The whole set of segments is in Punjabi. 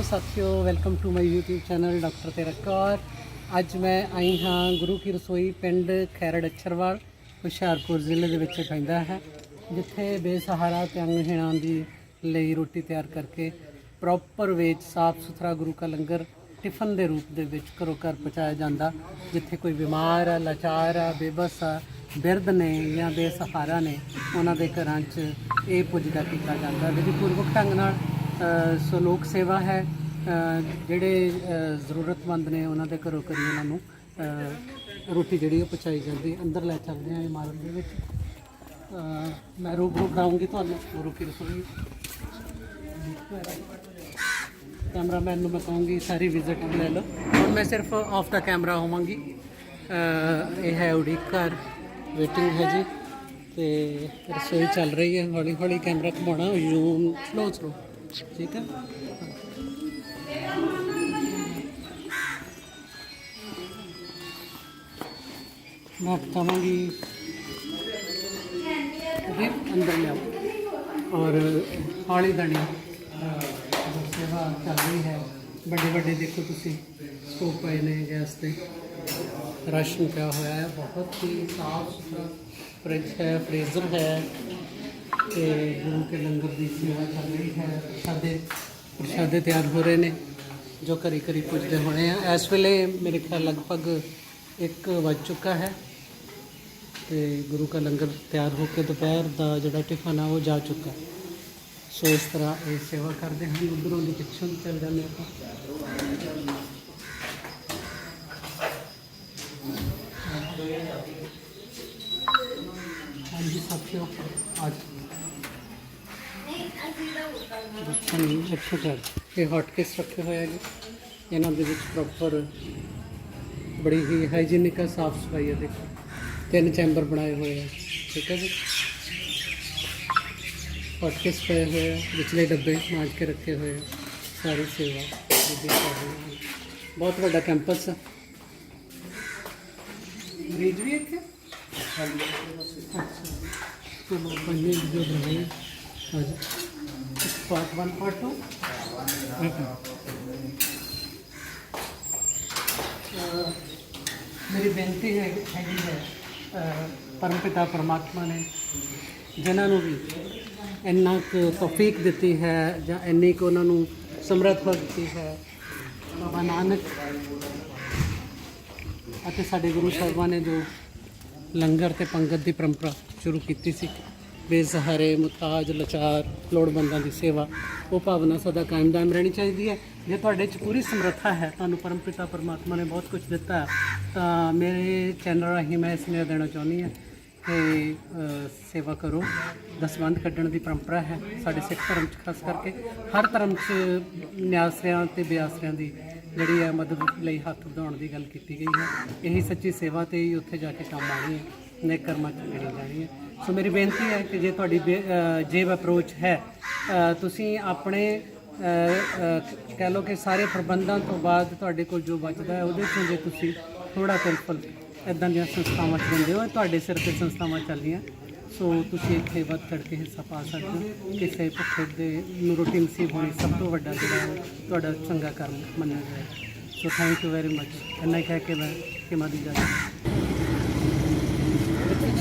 ਹੈਲੋ ਸਾਥੀਓ welcome to my YouTube channel doctor ਤੇਰਾ ਕੌਰ ਅੱਜ ਮੈਂ ਆਈ ਹਾਂ ਗੁਰੂ ਕੀ ਰਸੋਈ ਪਿੰਡ ਖੈਰੜ ਅਛਰਵਾਲ ਹੁਸ਼ਿਆਰਪੁਰ ਜ਼ਿਲ੍ਹੇ ਦੇ ਵਿੱਚ ਪੈਂਦਾ ਹੈ ਜਿੱਥੇ ਬੇਸਹਾਰਾ ਤੇ ਦੀ ਲਈ ਰੋਟੀ ਤਿਆਰ ਕਰਕੇ ਪ੍ਰੋਪਰ ਵੇਚ ਸਾਫ਼ ਸੁਥਰਾ ਗੁਰੂ ਕਾ ਲੰਗਰ ਟਿਫਨ ਦੇ ਰੂਪ ਦੇ ਵਿੱਚ ਘਰੋਂ ਘਰ ਪਹੁੰਚਾਇਆ ਜਾਂਦਾ ਜਿੱਥੇ ਕੋਈ ਬਿਮਾਰ ਆ ਲਾਚਾਰ ਆ ਬੇਬਸ ਆ ਬਿਰਧ ਨੇ ਜਾਂ ਬੇਸਹਾਰਾ ਨੇ ਉਹਨਾਂ ਦੇ ਘਰਾਂ 'ਚ ਇਹ ਪੁੱਜਦਾ ਕੀਤਾ ਜਾਂਦਾ ਵਿਧੀ ਪੂਰਵਕ ਢੰਗ ਨਾਲ ਅ, ਸੋ ਲੋਕ ਸੇਵਾ ਹੈ ਜਿਹੜੇ ਜ਼ਰੂਰਤਮੰਦ ਨੇ ਉਹਨਾਂ ਦੇ ਘਰੋਂ ਘਰੀ ਉਹਨਾਂ ਨੂੰ ਰੋਟੀ ਜਿਹੜੀ ਉਹ ਪਹੁੰਚਾਈ ਜਾਂਦੀ ਅੰਦਰ ਲੈ ਚੱਲਦੇ ਹਾਂ ਇਮਾਰਤ ਦੇ ਵਿੱਚ। ਅ, ਮੈਂ ਰੂਬਰੂ ਕਰਾਉਂਗੀ ਤੁਹਾਨੂੰ। ਗੁਰੂ ਕੀ ਰਸੋਈ। ਕੈਮਰਾਮੈਨ ਨੂੰ ਮੈਂ ਕਹੂੰਗੀ ਸਾਰੀ ਵਿਜ਼ਿਟ ਲੈ ਲਓ। ਹੁਣ ਮੈਂ ਸਿਰਫ ਆਫ ਦਾ ਕੈਮਰਾ ਹੋਵਾਂਗੀ। ਅ, ਇਹ ਹੈ ਉਡੀਕ ਘਰ। ਵੇਟਿੰਗ ਹੈ ਜੀ। ਤੇ ਰਸੋਈ ਚੱਲ ਰਹੀ ਹੈ। ਹੌਲੀ ਹੌਲੀ ਕੈਮਰਾ ਘੁਮਾਉਣਾ। ਜ਼ੂਮ ਸਲੋ ਸਲੋ ਠੀਕ ਹੈ? ਮੈਂ ਚਾਹਾਂਗੀ ਜੀ ਅੰਦਰ ਲਿਆਓ। ਔਰ ਹੌਲੀ ਦਣੀ ਸੇਵਾ ਚੱਲ ਰਹੀ ਹੈ। ਵੱਡੇ ਵੱਡੇ ਦੇਖੋ ਤੁਸੀਂ। ਸਟੋਵ ਪਏ ਨੇ ਗੈਸ ਤੇ। ਰਾਸ਼ਨ ਪਿਆ ਹੋਇਆ ਹੈ। ਬਹੁਤ ਹੀ ਸਾਫ਼ ਸੁਥਰਾ ਫ੍ਰਿਜ ਹੈ ਫ੍ਰੀਜ਼ਰ ਹੈ। ਤੇ ਗੁਰੂ ਕੇ ਲੰਗਰ ਦੀ ਸੇਵਾ ਚੱਲ ਰਹੀ ਹੈ। ਪ੍ਰਸ਼ਾਦੇ ਪ੍ਰਸ਼ਾਦੇ ਤਿਆਰ ਹੋ ਰਹੇ ਨੇ, ਜੋ ਘਰੀ ਘਰੀ ਪੁੱਜਦੇ ਹੋਣੇ ਆ। ਇਸ ਵੇਲੇ ਮੇਰੇ ਖਿਆਲ ਲਗਭਗ 1 ਵੱਜ ਚੁੱਕਾ ਹੈ। ਤੇ ਗੁਰੂ ਕਾ ਲੰਗਰ ਤਿਆਰ ਹੋ ਕੇ ਦੁਪਹਿਰ ਦਾ ਜਿਹੜਾ ਟਿਫਨ ਆ, ਉਹ ਜਾ ਚੁੱਕਾ। ਸੋ ਇਸ ਤਰ੍ਹਾਂ ਇਹ ਸੇਵਾ ਕਰਦੇ ਹਨ। ਉਧਰੋਂ ਦੀ ਪਿੱਛੋਂ ਦੀ ਚੱਲ ਜਾਂਦੇ ਆਪਾਂ। ਹਾਂਜੀ, ਸਾਥੀਓ, ਅੱਜ ਬੱਚਨ ਇੱਥੇ ਚੱਲ ਇਹ ਹੌਟ ਰੱਖੇ ਹੋਏ ਹੈਗੇ ਇਹਨਾਂ ਦੇ ਵਿੱਚ ਪ੍ਰੋਪਰ ਬੜੀ ਹੀ ਹਾਈਜੀਨਿਕ ਸਾਫ਼ ਸਫ਼ਾਈ ਹੈ ਦੇਖੋ। ਤਿੰਨ ਚੈਂਬਰ ਬਣਾਏ ਹੋਏ ਆ ਠੀਕ ਹੈ ਜੀ ਹੌਟਕੇਸ ਪਏ ਹੋਏ ਆ ਵਿਚਲੇ ਡੱਬੇ ਮਾਂਜ ਕੇ ਰੱਖੇ ਹੋਏ ਆ ਸਾਰੀ ਸੇਵਾ ਬੀਬੀ ਕਰ ਰਹੀ ਹੈ ਬਹੁਤ ਵੱਡਾ ਕੈਂਪਸ ਆ ਮਰੀਜ਼ ਵੀ ਇੱਥੇ ਅੱਛਾ ਪਰਮ ਪਿਤਾ ਪਰਮਾਤਮਾ ਨੇ ਜਿਨ੍ਹਾਂ ਨੂੰ ਵੀ ਇੰਨਾ ਕੁ ਤੌਫੀਕ ਦਿੱਤੀ ਹੈ ਜਾਂ ਇੰਨੀ ਕੁ ਉਹਨਾਂ ਨੂੰ ਸਮਰੱਥਾ ਦਿੱਤੀ ਹੈ, ਬਾਬਾ ਨਾਨਕ ਅਤੇ ਸਾਡੇ ਗੁਰੂ ਸਾਹਿਬਾਂ ਨੇ ਜੋ ਲੰਗਰ ਤੇ ਪੰਗਤ ਦੀ ਪਰੰਪਰਾ ਸ਼ੁਰੂ ਕੀਤੀ ਸੀ। ਬੇਸਹਾਰੇ, ਮੁਤਾਜ, ਲਾਚਾਰ, ਲੋੜਵੰਦਾਂ ਦੀ ਸੇਵਾ, ਉਹ ਭਾਵਨਾ ਸਦਾ ਕਾਇਮ ਦਾਇਮ ਰਹਿਣੀ ਚਾਹੀਦੀ ਹੈ। ਜੇ ਤੁਹਾਡੇ 'ਚ ਪੂਰੀ ਸਮਰੱਥਾ ਹੈ, ਤੁਹਾਨੂੰ ਪਰਮਪਿਤਾ ਪਰਮਾਤਮਾ ਨੇ ਬਹੁਤ ਕੁਝ ਦਿੱਤਾ, ਤਾਂ ਮੇਰੇ ਚੈਨਲ ਰਾਹੀਂ ਮੈਂ ਇਸ ਲਈ ਦੇਣਾ ਚਾਹੁੰਦੀ ਹਾਂ ਕਿ ਸੇਵਾ ਕਰੋ। ਦਸਵੰਧ ਕੱਢਣ ਦੀ ਪਰੰਪਰਾ ਹੈ ਸਾਡੇ ਸਿੱਖ ਧਰਮ 'ਚ, ਖਾਸ ਕਰਕੇ ਹਰ ਧਰਮ 'ਚ ਨਿਆਸਰਿਆਂ ਤੇ ਬਿਆਸਰਿਆਂ ਦੀ ਜਿਹੜੀ ਹੈ ਮਦਦ ਲਈ ਹੱਥ ਵਧਾਉਣ ਦੀ ਗੱਲ ਕੀਤੀ ਗਈ ਹੈ। ਇਹੀ ਸੱਚੀ ਸੇਵਾ ਤੇ ਹੀ ਉੱਥੇ ਜਾ ਕੇ ਕੰਮ ਆਣੀ ਹੈ। ਨੇਕ ਕਰਮਾਂ 'ਚ ਗਿਣੀ ਜਾਣੀ ਹੈ। ਸੋ ਮੇਰੀ ਬੇਨਤੀ ਹੈ ਕਿ ਜੇ ਤੁਹਾਡੀ ਬੇ- ਜੇਬ ਅਪਰੋਚ ਹੈ ਤੁਸੀਂ ਆਪਣੇ ਕਹਿ ਲਓ ਕਿ ਸਾਰੇ ਪ੍ਰਬੰਧਾਂ ਤੋਂ ਬਾਅਦ ਤੁਹਾਡੇ ਕੋਲ ਜੋ ਬਚਦਾ ਹੈ, ਉਹਦੇ ਚੋਂ ਜੇ ਤੁਸੀਂ ਥੋੜਾ ਕੈਂਪਲ ਇਦਾਂ ਦੀਆਂ ਸੰਸਥਾਵਾਂ 'ਚ ਦਿੰਦੇ ਹੋ ਤੁਹਾਡੇ ਸਿਰ ਤੇ ਸੰਸਥਾਵਾਂ ਚੱਲਦੀਆਂ। ਸੋ ਤੁਸੀਂ ਇੱਥੇ ਵੱਧ ਚੜ੍ਹ ਕੇ ਹਿੱਸਾ ਪਾ ਸਕਦੇ ਹੋ। ਕਿਸੇ ਭੁੱਖੇ ਦੇ ਨੂੰ ਰੋਟੀ ਨਸੀਬ ਹੋਣੀ ਸਭ ਤੋਂ ਵੱਡਾ ਜਿਹੜਾ ਤੁਹਾਡਾ ਚੰਗਾ ਕਰਮ ਮੰਨਿਆ ਜਾਏ so thank you very much ਇੰਨਾ ਹੀ ਕਹਿ ਕੇ ਮੈਂ, ਕਿ ਦੀ ਜਾ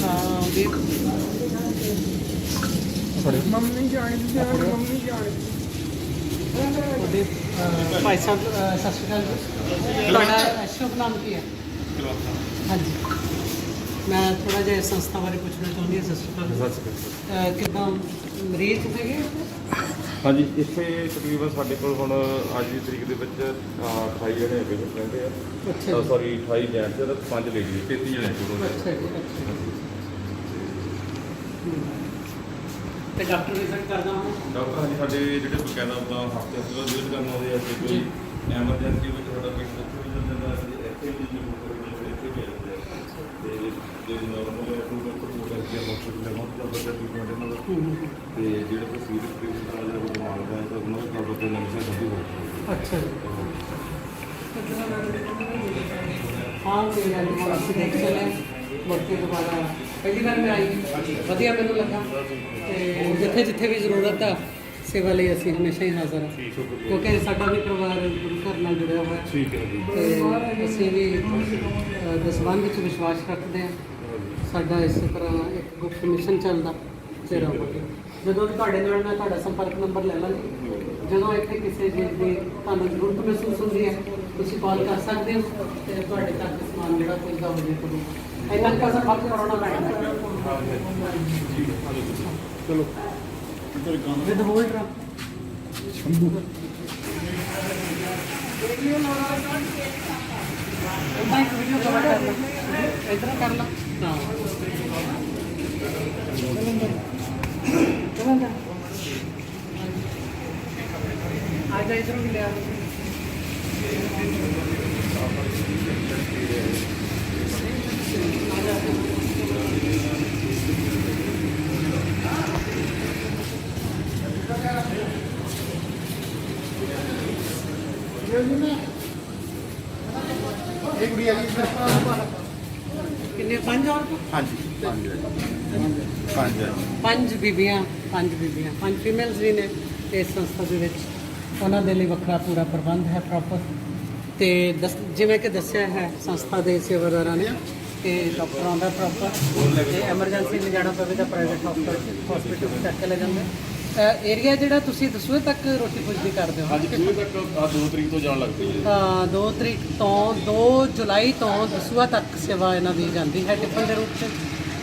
ਹਾਂ ਉਹਦੀ ਮੰਮੀ ਜਾਣੀ ਜਾਣ ਮੰਮੀ ਜਾਣੀ ਉਹਦੇ ਭਾਈ ਸਾਹਿਬ ਸਤਿ ਸ਼੍ਰੀ ਅਕਾਲ ਜੀ ਤੁਹਾਡਾ ਸ਼ੁਭ ਨਾਮ ਕੀ ਹੈ ਹਾਂਜੀ ਮੈਂ ਥੋੜਾ ਜਿਹਾ ਇਸ ਸੰਸਥਾ ਬਾਰੇ ਪੁੱਛਣਾ ਚਾਹੁੰਦੀ ਹਾਂ ਸਤਿ ਸ਼੍ਰੀ ਅਕਾਲ ਅਹ, ਕਿੱਦਾਂ ਮਰੀਜ਼ ਹੈਗੇ ਹਾਂਜੀ ਇੱਥੇ ਤਕਰੀਬਨ ਸਾਡੇ ਕੋਲ ਹੁਣ ਅੱਜ ਦੀ ਤਰੀਕ ਦੇ ਵਿੱਚ ਅਹ, 28 ਜਣੇ ਹੈਗੇ ਨੇ ਰਹਿੰਦੇ ਆ। ਜੀ। ਸੌਰੀ 28 ਜੈਂਟਸ ਤੇ 5 ਲੇਡੀ 33 ਜਣੇ ਟੋਟਲ ਅੱਛਾ ਜੀ ਅੱਛਾ। ਤੇ ਡਾਕਟਰ ਵਿਜ਼ਿਟ ਕਰਦਾ ਹਾਂ ਡਾਕਟਰ ਹਾਂਜੀ ਸਾਡੇ ਜਿਹੜੇ ਬਕਾਇਦਾ ਆਪਣਾ ਹਫ਼ਤੇ ਹਫ਼ਤੇ ਦਾ ਵਿਜ਼ਿਟ ਕਰਨ ਆਉਂਦੇ ਆ ਤੇ ਕੋਈ ਐਮਰਜੈਂਸੀ ਵਿੱਚ ਸਾਡਾ ਪੇਸ਼ੈਂਟ ਉੱਥੇ ਵੀ ਜਾਂਦਾ ਹੈ ਇੱਥੇ ਵੀ ਜੀ ਇੱਥੇ ਵੀ ਜਾਂਦੇ ਆ ਤੇ ਜੇ ਨਾਰਮਲ ਡਾਕਟਰ ਕੋਲ ਕਰਕੇ ਹਸਪੀਟਲ ਤੇ ਜਿਹੜੇ ਕੋਈ ਸੀਰੀਅਸ ਪੇਸ਼ੈਂਟ ਆ ਜਾਂ ਕੋਈ ਬਿਮਾਰ ਹੈ ਤਾਂ ਉਹਨਾਂ ਦਾ ਕਾਬੂ ਤੇ ਨਮਸਤੇ ਸੰਭੀ ਹੋ ਹਮ। ਅੱਛਾ ਜੀ। ਹਾਂ ਤੇ ਯਾਰ ਅਸੀਂ ਦੇਖ ਚਲੇ ਮੁੜ ਕੇ ਦੁਬਾਰਾ ਪਹਿਲੀ ਵਾਰ ਮੈਂ ਆਈ ਵਧੀਆ ਮੈਨੂੰ ਲੱਗਾ। ਤੇ ਜਿੱਥੇ ਜਿੱਥੇ ਵੀ ਜ਼ਰੂਰਤ ਆ ਸੇਵਾ ਲਈ ਅਸੀਂ ਹਮੇਸ਼ਾ ਹੀ ਹਾਜ਼ਰ ਹਾਂ। ਕਿਉਂਕਿ ਸਾਡਾ ਵੀ ਪਰਿਵਾਰ ਗੁਰੂ ਘਰ ਨਾਲ ਜੁੜਿਆ ਹੋਇਆ ਹੈ। ਠੀਕ ਹੈ ਜੀ। ਤੇ ਅਸੀਂ ਵੀ ਅਹ, ਦਸਵੰਧ ਵਿੱਚ ਵਿਸ਼ਵਾਸ ਰੱਖਦੇ ਹਾਂ। ਸਾਡਾ ਇਸੇ ਤਰ੍ਹਾਂ ਇੱਕ ਗੁਪਤ ਮਿਸ਼ਨ ਚੱਲਦਾ। ਤੇ ਰਹਾਂਗੇ? ਜਦੋਂ ਤੁਹਾਡੇ ਨਾਲ ਮੈਂ ਤੁਹਾਡਾ ਸੰਪਰਕ ਨੰਬਰ ਲੈ ਲਾਂਗੀ। ਜਦੋਂ ਇੱਥੇ ਕਿਸੇ ਚੀਜ਼ ਦੀ ਤੁਹਾਨੂੰ ਜ਼ਰੂਰਤ ਮਹਿਸੂਸ ਹੁੰਦੀ ਹੈ ਤੁਸੀਂ ਕਾਲ ਕਰ ਸਕਦੇ ਹੋ ਤੇ ਤੁਹਾਡੇ ਤੱਕ ਸਮਾਨ ਜਿਹੜਾ ਪਹੁੰਚਦਾ ਹੋ ਜੇ ਕਰੂਗਾ ਇੰਨਾ ਕੁ ਅਸਾਂ ਫ਼ਰਕ ਕਰਾਉਣਾ ਪੈਣਾ ਚਲੋ। ਵਿਦ ਹੋਲਡਰ ਉਹਦਾ ਇੱਕ ਵੀਡੀਓ ਕਵਰ ਕਰ ਲਾ। ਇਧਰ ਕਰ ਲਾ। ਹਾਂ। ਆ ਇਧਰੋਂ ਵੀ ਲੈ ਆ ਇਹ ਗੁੜੀਆ ਜੀ ਕਿੰਨੇ? ਪੰਜ ਹਾਂਜੀ। ਪੰਜ ਬੀਬੀਆਂ ਪੰਜ ਬੀਬੀਆਂ ਪੰਜ ਫੀਮੇਲਸ ਵੀ ਨੇ ਇਸ ਸੰਸਥਾ ਦੇ ਵਿੱਚ ਉਹਨਾਂ ਦੇ ਲਈ ਵੱਖਰਾ ਪੂਰਾ ਪ੍ਰਬੰਧ ਹੈ ਪ੍ਰੋਪਰ ਤੇ ਦਸ- ਜਿਵੇਂ ਕਿ ਦੱਸਿਆ ਹੈ ਸੰਸਥਾ ਦੇ ਸੇਵਾਦਾਰਾਂ ਨੇ ਕਿ ਡਾਕਟਰ ਆਉਂਦਾ ਪ੍ਰੋਪਰ ਤੇ ਐਮਰਜੈਂਸੀ ਲੈ ਜਾਣਾ ਪਵੇ ਤਾਂ ਪ੍ਰਾਈਵੇਟ ਹਸਪੀਟਲ ਵਿੱਚ ਚੱਕ ਕੇ ਲੈ ਜਾਂਦੇ। ਏਰੀਆ ਜਿਹੜਾ ਤੁਸੀਂ ਦਸੂਏ ਤੱਕ ਰੋਟੀ ਪੁੱਜਦੀ ਕਰਦੇ ਹੋ? ਹਾਂਜੀ ਸੂਏ ਤੱਕ ਆ 2 ਤਰੀਕ ਤੋਂ ਜਾਣ ਲੱਗ ਪਈ ਹੈ। ਤਾਂ 2 ਤਰੀਕ ਤੋਂ 2 ਜੁਲਾਈ ਤੋਂ ਦਸੂਆ ਤੱਕ ਸੇਵਾ ਇਹਨਾਂ ਦੀ ਜਾਂਦੀ ਹੈ ਟਿਫਨ ਦੇ ਰੂਪ 'ਚ।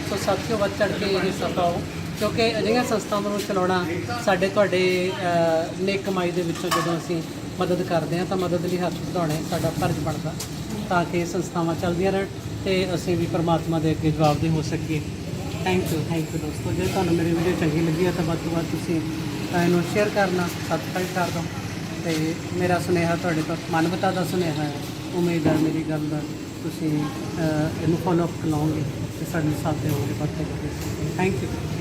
ਸੋ ਸਾਥੀਓ ਵੱਧ ਚੜ ਕੇ ਇਹ ਹਿੱਸਾ ਪਾਓ ਕਿਉਂਕਿ ਅਜਿਹੀਆਂ ਸੰਸਥਾਵਾਂ ਨੂੰ ਚਲਾਉਣਾ ਸਾਡੇ ਤੁਹਾਡੇ ਅਹ, ਨੇਕ ਕਮਾਈ ਦੇ ਵਿੱਚੋਂ ਜਦੋਂ ਅਸੀਂ ਮਦਦ ਕਰਦੇ ਹਾਂ ਤਾਂ ਮਦਦ ਲਈ ਹੱਥ ਵਧਾਉਣੇ ਸਾਡਾ ਫਰਜ਼ ਬਣਦਾ ਤਾਂ ਕਿ ਇਹ ਸੰਸਥਾਵਾਂ ਚੱਲਦੀਆਂ ਰਹਿਣ ਤੇ ਅਸੀਂ ਵੀ ਪਰਮਾਤਮਾ ਦੇ ਅੱਗੇ ਜਵਾਬਦੇਹ ਹੋ ਸਕੀਏ। ਥੈਂਕ ਯੂ ਥੈਂਕ ਯੂ ਦੋਸਤੋ। ਜੇ ਤੁਹਾਨੂੰ ਮੇਰੀ ਵੀਡੀਓ ਚੰਗੀ ਲੱਗੀ ਹੈ ਤਾਂ ਵੱਧ ਤੋਂ ਵੱਧ ਤੁਸੀਂ ਇਹਨੂੰ ਸ਼ੇਅਰ ਕਰਨਾ ਸਬਸਕ੍ਰਾਈਬ ਕਰ ਦਿਓ। ਤੇ ਮੇਰਾ ਸੁਨੇਹਾ ਤੁਹਾਡੇ ਤੋਂ ਮਾਨਵਤਾ ਦਾ ਸੁਨੇਹਾ ਹੈ। ਉਮੀਦ ਹੈ ਮੇਰੀ ਗੱਲ ਦਾ ਤੁਸੀਂ ਇਹਨੂੰ ਫੋਲੋ ਅਪ ਲਾਓਗੇ ਤੇ ਸਾਡੇ ਸਾਥ ਦੇਵੋਗੇ ਵੱਧ ਤੋਂ ਵੱਧ ਥੈਂਕ ਯੂ